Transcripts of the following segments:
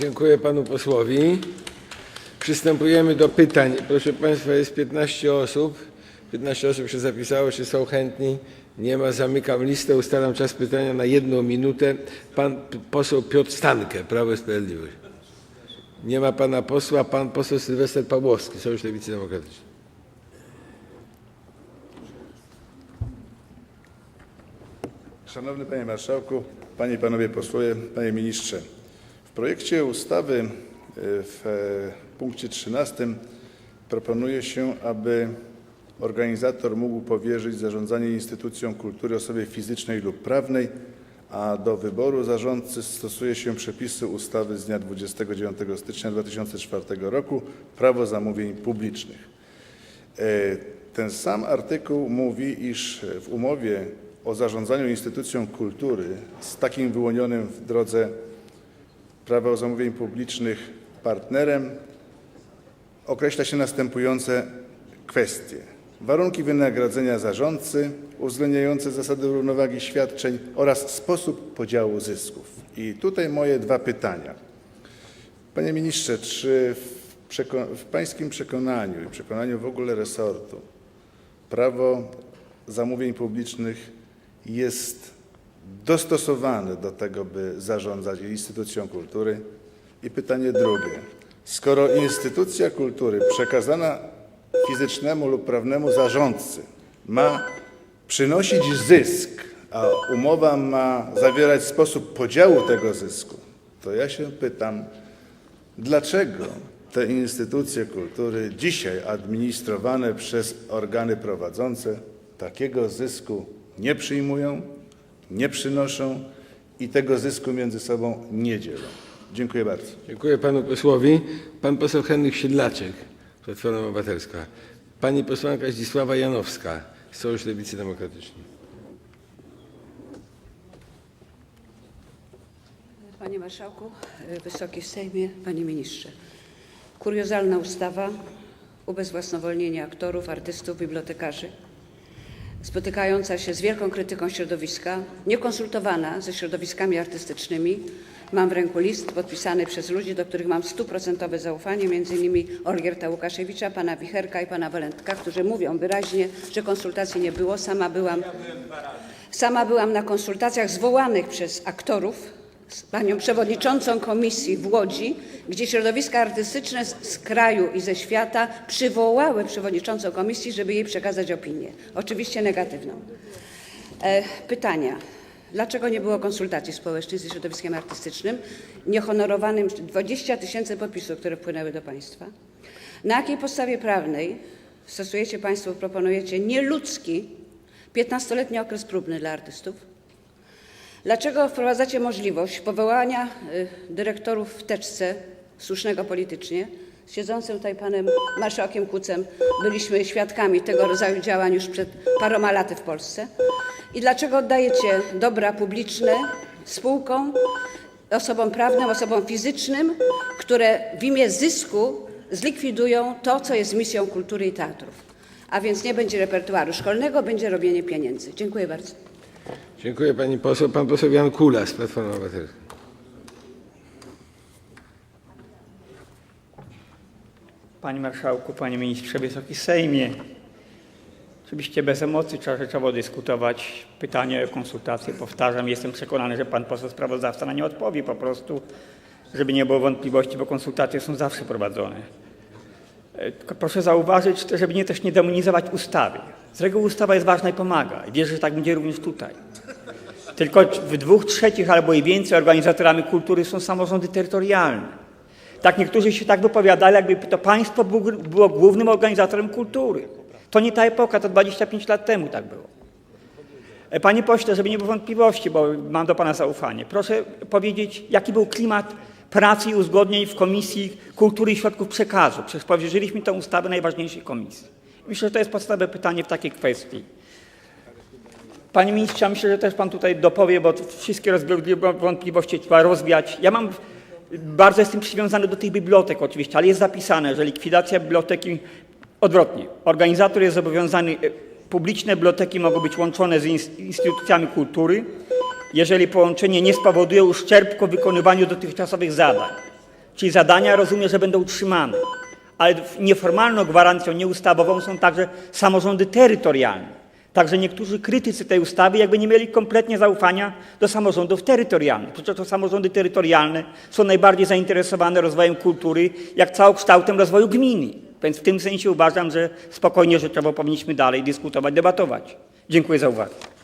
Dziękuję panu posłowi. Przystępujemy do pytań. Proszę państwa, jest 15 osób. 15 osób się zapisało. Czy są chętni? Nie ma. Zamykam listę. Ustalam czas pytania na jedną minutę. Pan poseł Piotr Stankę, Prawo i Sprawiedliwość. Nie ma pana posła. Pan poseł Sylwester Pawłowski, Sojusz Lewicy Demokratycznej. Szanowny Panie Marszałku, Panie i Panowie Posłowie, Panie Ministrze. Projekcie ustawy y, w e, punkcie 13 proponuje się, aby organizator mógł powierzyć zarządzanie instytucją kultury osobie fizycznej lub prawnej, a do wyboru zarządcy stosuje się przepisy ustawy z dnia 29 stycznia 2004 roku Prawo zamówień publicznych. E, Ten sam artykuł mówi, iż w umowie o zarządzaniu instytucją kultury z takim wyłonionym w drodze prawa zamówień publicznych partnerem określa się następujące kwestie. Warunki wynagrodzenia zarządcy, uwzględniające zasady równowagi świadczeń oraz sposób podziału zysków. I tutaj moje dwa pytania. Panie ministrze, czy w, przeko- w pańskim przekonaniu i przekonaniu w ogóle resortu prawo zamówień publicznych jest dostosowane do tego, by zarządzać instytucją kultury? I pytanie drugie. Skoro instytucja kultury przekazana fizycznemu lub prawnemu zarządcy ma przynosić zysk, a umowa ma zawierać sposób podziału tego zysku, to ja się pytam, Dlaczego te instytucje kultury, dzisiaj administrowane przez organy prowadzące, takiego zysku nie przyjmują, nie przynoszą i tego zysku między sobą nie dzielą? Dziękuję bardzo. Dziękuję panu posłowi. Pan poseł Henryk Siedlaczek, Platforma Obywatelska. Pani posłanka Zdzisława Janowska, Sojusz Lewicy Demokratycznej. Panie Marszałku, Wysoki Sejmie, Panie Ministrze. Kuriozalna ustawa, ubezwłasnowolnienie aktorów, artystów, bibliotekarzy, spotykająca się z wielką krytyką środowiska, niekonsultowana ze środowiskami artystycznymi. Mam w ręku list podpisany przez ludzi, do których mam stuprocentowe zaufanie, innymi Olgierta Łukaszewicza, pana Wicherka i pana Walentka, którzy mówią wyraźnie, że konsultacji nie było. Sama byłam Sama byłam na konsultacjach zwołanych przez aktorów z panią przewodniczącą komisji w Łodzi, gdzie środowiska artystyczne z, z kraju i ze świata przywołały przewodniczącą komisji, żeby jej przekazać opinię, oczywiście negatywną. E, pytania. Dlaczego nie było konsultacji społecznych ze środowiskiem artystycznym, niehonorowanym 20 tysięcy podpisów, które wpłynęły do państwa? Na jakiej podstawie prawnej stosujecie Państwo, proponujecie nieludzki 15-letni okres próbny dla artystów? Dlaczego wprowadzacie możliwość powołania y, dyrektorów w teczce, słusznego politycznie? Z siedzącym tutaj panem marszałkiem Kucem byliśmy świadkami tego rodzaju działań już przed paroma laty w Polsce. I dlaczego oddajecie dobra publiczne spółkom, osobom prawnym, osobom fizycznym, które w imię zysku zlikwidują to, co jest misją kultury i teatrów? A więc nie będzie repertuaru szkolnego, będzie robienie pieniędzy. Dziękuję bardzo. Dziękuję pani poseł. Pan poseł Jan Kulas, Platforma Obywatelska. Panie Marszałku, Panie Ministrze, Wysoki Sejmie. Oczywiście bez emocji trzeba rzeczowo dyskutować. Pytanie o konsultacje, powtarzam, jestem przekonany, że Pan poseł sprawozdawca na nie odpowie po prostu, żeby nie było wątpliwości, bo konsultacje są zawsze prowadzone. E, proszę zauważyć, żeby nie też nie demonizować ustawy. Z reguły ustawa jest ważna i pomaga. Wierzę, że tak będzie również tutaj. Tylko w dwóch trzecich albo i więcej organizatorami kultury są samorządy terytorialne. Tak niektórzy się tak wypowiadali, jakby to państwo było, było głównym organizatorem kultury. To nie ta epoka, to 25 lat temu tak było. E, Panie pośle, żeby nie było wątpliwości, bo mam do pana zaufanie, proszę powiedzieć, jaki był klimat pracy i uzgodnień w Komisji Kultury i Środków Przekazu. Przecież powierzyliśmy tę ustawę najważniejszej komisji. Myślę, że to jest podstawowe pytanie w takiej kwestii. Panie ministrze, myślę, że też pan tutaj dopowie, bo wszystkie wątpliwości trzeba rozwiać. Ja mam, bardzo jestem przywiązany do tych bibliotek oczywiście, ale jest zapisane, że likwidacja biblioteki, odwrotnie, organizator jest zobowiązany, e, publiczne biblioteki mogą być łączone z ins- instytucjami kultury, jeżeli połączenie nie spowoduje uszczerbku w wykonywaniu dotychczasowych zadań. Czyli zadania rozumiem, że będą utrzymane. Ale nieformalną gwarancją nieustawową są także samorządy terytorialne. Także niektórzy krytycy tej ustawy jakby nie mieli kompletnie zaufania do samorządów terytorialnych. Przecież to samorządy terytorialne są najbardziej zainteresowane rozwojem kultury, jak całokształtem rozwoju gminy. Więc w tym sensie uważam, że spokojnie rzeczowo powinniśmy dalej dyskutować, debatować. Dziękuję za uwagę.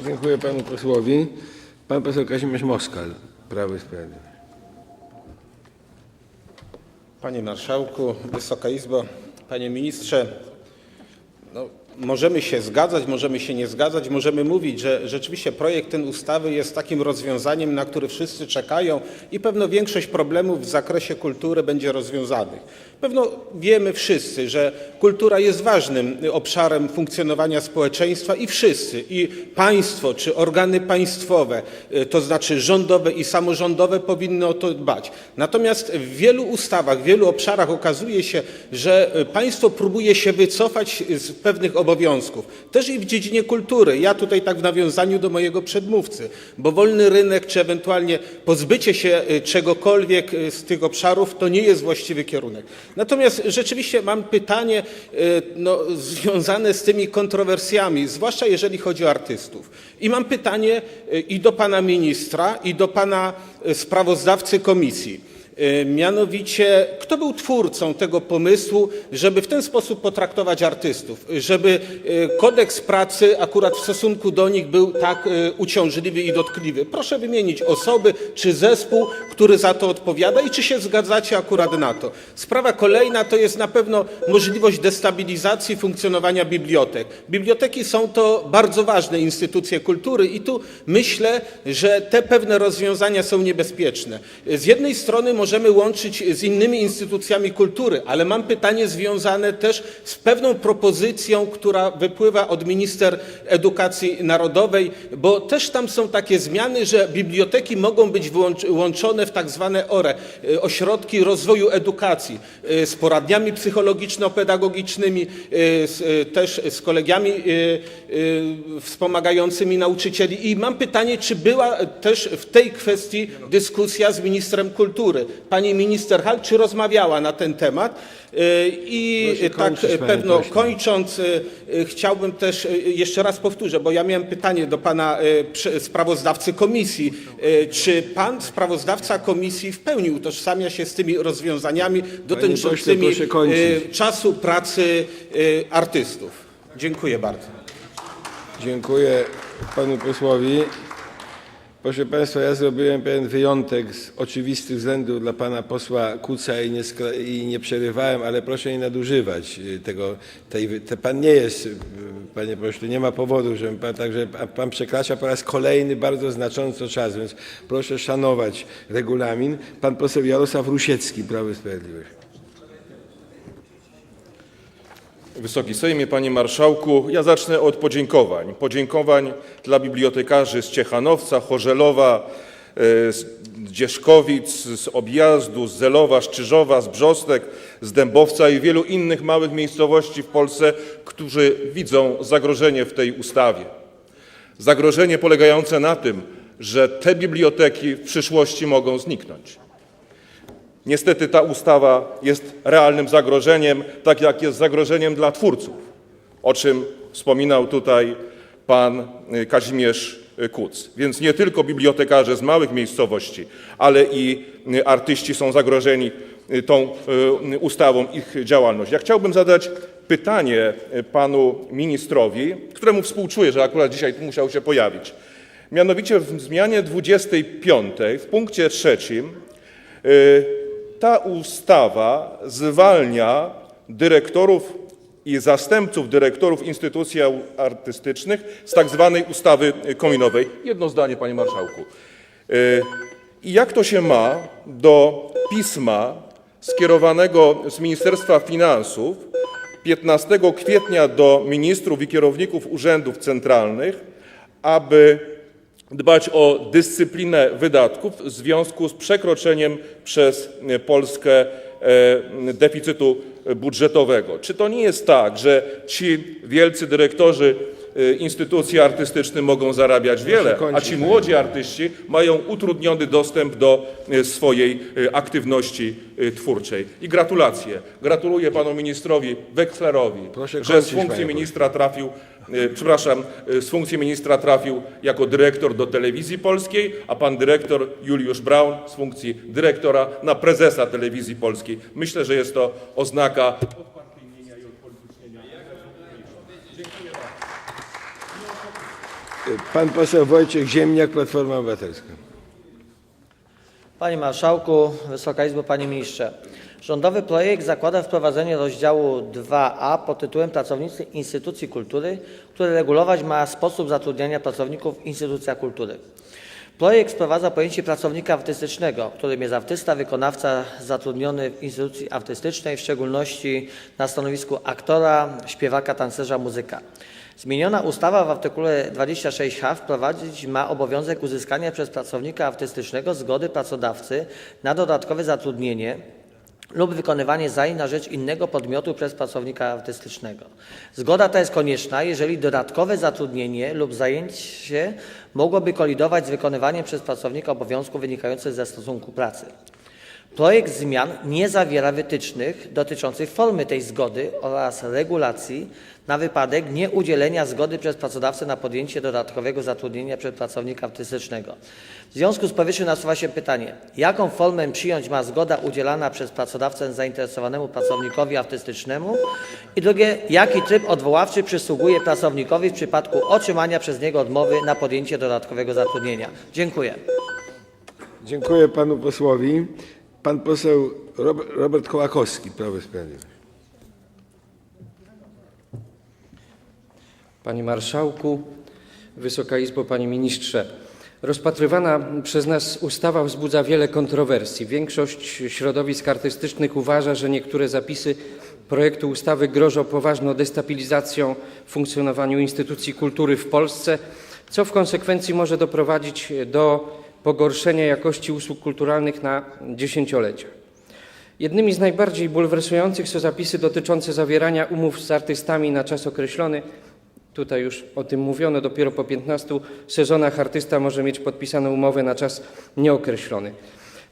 Dziękuję panu posłowi. Pan poseł Kazimierz Moskal, Prawo i Sprawiedliwość. Panie Marszałku, Wysoka Izbo, Panie Ministrze, no, możemy się zgadzać, możemy się nie zgadzać, możemy mówić, że rzeczywiście projekt ten ustawy jest takim rozwiązaniem, na który wszyscy czekają i pewno większość problemów w zakresie kultury będzie rozwiązanych. Pewno wiemy wszyscy, że kultura jest ważnym obszarem funkcjonowania społeczeństwa i wszyscy, i państwo, czy organy państwowe, y, to znaczy rządowe i samorządowe powinny o to dbać. Natomiast w wielu ustawach, w wielu obszarach okazuje się, że y, państwo próbuje się wycofać z pewnych obowiązków. Też i w dziedzinie kultury. Ja tutaj tak w nawiązaniu do mojego przedmówcy, bo wolny rynek, czy ewentualnie pozbycie się y, czegokolwiek z tych obszarów, to nie jest właściwy kierunek. Natomiast rzeczywiście mam pytanie y, no, związane z tymi kontrowersjami, zwłaszcza jeżeli chodzi o artystów. I mam pytanie y, i do pana ministra, i do pana y, sprawozdawcy komisji. Y, Mianowicie, kto był twórcą tego pomysłu, żeby w ten sposób potraktować artystów, żeby y, kodeks pracy akurat w stosunku do nich był tak y, uciążliwy i dotkliwy? Proszę wymienić osoby czy zespół, który za to odpowiada i czy się zgadzacie akurat na to. Sprawa kolejna to jest na pewno możliwość destabilizacji funkcjonowania bibliotek. Biblioteki są to bardzo ważne instytucje kultury i tu myślę, że te pewne rozwiązania są niebezpieczne. Z jednej strony możemy łączyć z innymi instytucjami kultury, ale mam pytanie związane też z pewną propozycją, która wypływa od minister edukacji narodowej, bo też tam są takie zmiany, że biblioteki mogą być łączone w tak zwane ORE, y, ośrodki rozwoju edukacji, y, z poradniami psychologiczno-pedagogicznymi, y, też z kolegiami wspomagającymi nauczycieli. I mam pytanie, czy była też w tej kwestii dyskusja z ministrem kultury? Pani minister Hall, czy rozmawiała na ten temat? Y, I Proszę tak kończyć, panie pewno pośle. kończąc, y, y, chciałbym też jeszcze raz powtórzę, bo ja miałem pytanie do pana prze- sprawozdawcy komisji. Czy pan sprawozdawca komisji w pełni utożsamia się z tymi rozwiązaniami dotyczącymi proszę kończyć. czasu pracy artystów? Dziękuję bardzo. Dziękuję panu posłowi. Proszę Państwa, ja zrobiłem pewien wyjątek z oczywistych względów dla pana posła Kuca i nie, i nie przerywałem, ale proszę nie nadużywać y, tego. Tej, te, pan nie jest, y, panie pośle, nie ma powodu, żeby pan, także pan przekracza po raz kolejny bardzo znacząco czas, więc proszę szanować regulamin. Pan poseł Jarosław Rusiecki, Prawo i Sprawiedliwość. Wysoki Sejmie, Panie Marszałku, ja zacznę od podziękowań. Podziękowań dla bibliotekarzy z Ciechanowca, Chorzelowa, e, z Dzieszkowic, z Objazdu, z Zelowa, z Czyżowa, z Brzostek, z Dębowca i wielu innych małych miejscowości w Polsce, którzy widzą zagrożenie w tej ustawie. Zagrożenie polegające na tym, że te biblioteki w przyszłości mogą zniknąć. Niestety ta ustawa jest realnym zagrożeniem, tak jak jest zagrożeniem dla twórców, o czym wspominał tutaj pan y, Kazimierz y, Kuc. Więc nie tylko bibliotekarze z małych miejscowości, ale i y, artyści są zagrożeni tą ustawą, ich działalność. Ja chciałbym zadać pytanie panu ministrowi, któremu współczuję, że akurat dzisiaj musiał się pojawić. Mianowicie w zmianie 25 w punkcie trzecim ta ustawa zwalnia dyrektorów i zastępców dyrektorów instytucji artystycznych z tak zwanej ustawy kominowej. Jedno zdanie, panie marszałku. Y, I jak to się ma do pisma skierowanego z Ministerstwa Finansów 15 kwietnia do ministrów i kierowników urzędów centralnych, aby dbać o dyscyplinę wydatków w związku z przekroczeniem przez Polskę e, deficytu budżetowego. Czy to nie jest tak, że ci wielcy dyrektorzy y, instytucje artystyczne mogą zarabiać wiele, a ci młodzi artyści mają utrudniony dostęp do swojej aktywności twórczej. I gratulacje. Gratuluję panu ministrowi Wekslerowi, że z funkcji ministra trafił, przepraszam, y, z funkcji ministra trafił jako dyrektor do telewizji polskiej, a pan dyrektor Juliusz Braun z funkcji dyrektora na prezesa telewizji polskiej. Myślę, że jest to oznaka Pan poseł Wojciech Ziemniak, Platforma Obywatelska. Panie Marszałku, Wysoka Izbo, Panie Ministrze. Rządowy projekt zakłada wprowadzenie rozdziału 2a pod tytułem Pracownicy Instytucji Kultury, który regulować ma sposób zatrudniania pracowników w instytucjach kultury. Projekt wprowadza pojęcie pracownika artystycznego, którym jest artysta, wykonawca zatrudniony w instytucji artystycznej, w szczególności na stanowisku aktora, śpiewaka, tancerza, muzyka. Zmieniona ustawa w artykule 26h wprowadzić ma obowiązek uzyskania przez pracownika artystycznego zgody pracodawcy na dodatkowe zatrudnienie lub wykonywanie zajęć na rzecz innego podmiotu przez pracownika artystycznego. Zgoda ta jest konieczna, jeżeli dodatkowe zatrudnienie lub zajęcie mogłoby kolidować z wykonywaniem przez pracownika obowiązków wynikających ze stosunku pracy. Projekt zmian nie zawiera wytycznych dotyczących formy tej zgody oraz regulacji na wypadek nieudzielenia zgody przez pracodawcę na podjęcie dodatkowego zatrudnienia przez pracownika artystycznego. W związku z powyższym nasuwa się pytanie, jaką formę przyjąć ma zgoda udzielana przez pracodawcę zainteresowanemu pracownikowi artystycznemu i drugie, jaki tryb odwoławczy przysługuje pracownikowi w przypadku otrzymania przez niego odmowy na podjęcie dodatkowego zatrudnienia. Dziękuję. Dziękuję panu posłowi. Pan poseł Rob- Robert Kołakowski, Prawo i Sprawiedliwość. Panie Marszałku, Wysoka Izbo, Panie Ministrze. Rozpatrywana przez nas ustawa wzbudza wiele kontrowersji. Większość środowisk artystycznych uważa, że niektóre zapisy projektu ustawy grożą poważną destabilizacją w funkcjonowaniu instytucji kultury w Polsce, co w konsekwencji może doprowadzić do pogorszenia jakości usług kulturalnych na dziesięciolecia. Jednymi z najbardziej bulwersujących są zapisy dotyczące zawierania umów z artystami na czas określony. Tutaj już o tym mówiono, dopiero po 15 sezonach artysta może mieć podpisaną umowę na czas nieokreślony.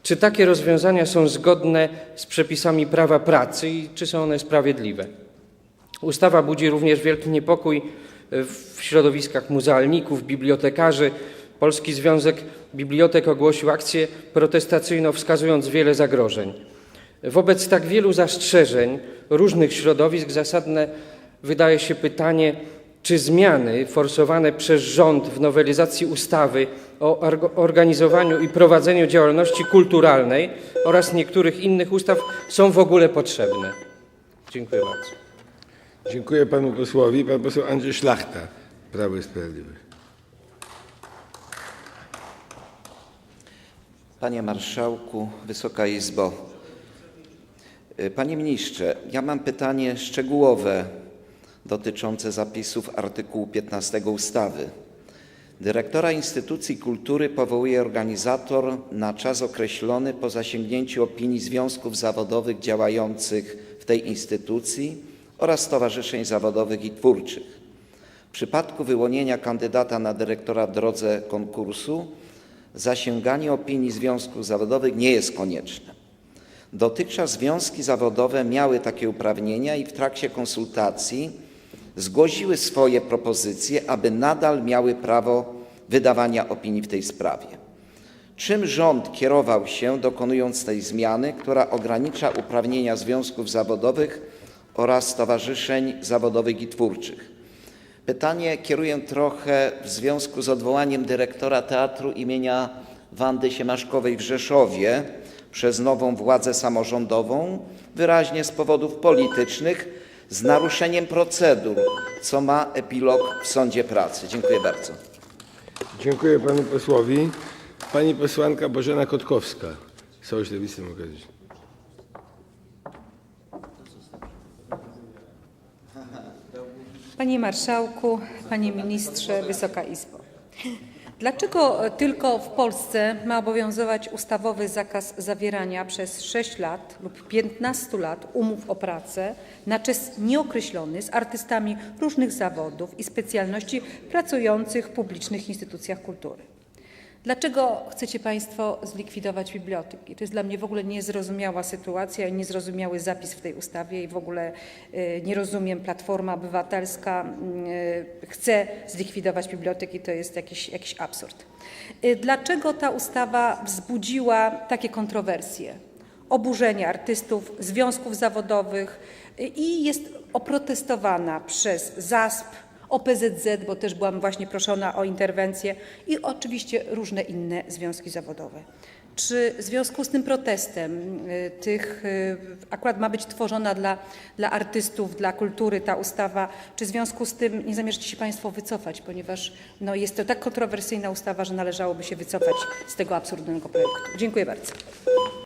Czy takie rozwiązania są zgodne z przepisami prawa pracy i czy są one sprawiedliwe? Ustawa budzi również wielki niepokój w środowiskach muzealników, bibliotekarzy. Polski Związek Bibliotek ogłosił akcję protestacyjną, wskazując wiele zagrożeń. Wobec tak wielu zastrzeżeń różnych środowisk zasadne wydaje się pytanie, czy zmiany forsowane przez rząd w nowelizacji ustawy o organizowaniu i prowadzeniu działalności kulturalnej oraz niektórych innych ustaw są w ogóle potrzebne? Dziękuję bardzo. Dziękuję panu posłowi. Pan poseł Andrzej Szlachta, Prawo i Sprawiedliwość. Panie Marszałku, Wysoka Izbo. Y, Panie Ministrze, ja mam pytanie szczegółowe dotyczące zapisów artykułu 15 ustawy. Dyrektora instytucji kultury powołuje organizator na czas określony po zasięgnięciu opinii związków zawodowych działających w tej instytucji oraz stowarzyszeń zawodowych i twórczych. W przypadku wyłonienia kandydata na dyrektora w drodze konkursu zasięganie opinii związków zawodowych nie jest konieczne. Dotychczas związki zawodowe miały takie uprawnienia i w trakcie konsultacji zgłosiły swoje propozycje, aby nadal miały prawo wydawania opinii w tej sprawie. Czym rząd kierował się, dokonując tej zmiany, która ogranicza uprawnienia związków zawodowych oraz stowarzyszeń zawodowych i twórczych? Pytanie kieruję trochę w związku z odwołaniem dyrektora teatru imienia Wandy Siemaszkowej w Rzeszowie przez nową władzę samorządową, wyraźnie z powodów politycznych, z naruszeniem procedur, co ma epilog w sądzie pracy. Dziękuję bardzo. Dziękuję panu posłowi. Pani posłanka Bożena Kotkowska, Sojusz Lewicy Demokratycznej. Panie Marszałku, Panie Ministrze, Wysoka Izbo. Dlaczego tylko w Polsce ma obowiązywać ustawowy zakaz zawierania przez 6 lat lub 15 lat umów o pracę na czas nieokreślony z artystami różnych zawodów i specjalności pracujących w publicznych instytucjach kultury? Dlaczego chcecie Państwo zlikwidować biblioteki? To jest dla mnie w ogóle niezrozumiała sytuacja i niezrozumiały zapis w tej ustawie i w ogóle y, nie rozumiem, Platforma Obywatelska y, chce zlikwidować biblioteki, to jest jakiś, jakiś absurd. Y, Dlaczego ta ustawa wzbudziła takie kontrowersje? Oburzenie artystów, związków zawodowych i jest oprotestowana przez ZASP, OPZZ, bo też byłam właśnie proszona o interwencję i oczywiście różne inne związki zawodowe. Czy w związku z tym protestem y, tych, y, akurat ma być tworzona dla, dla artystów, dla kultury ta ustawa, czy w związku z tym nie zamierzacie się Państwo wycofać, ponieważ no, jest to tak kontrowersyjna ustawa, że należałoby się wycofać z tego absurdalnego projektu. Dziękuję bardzo.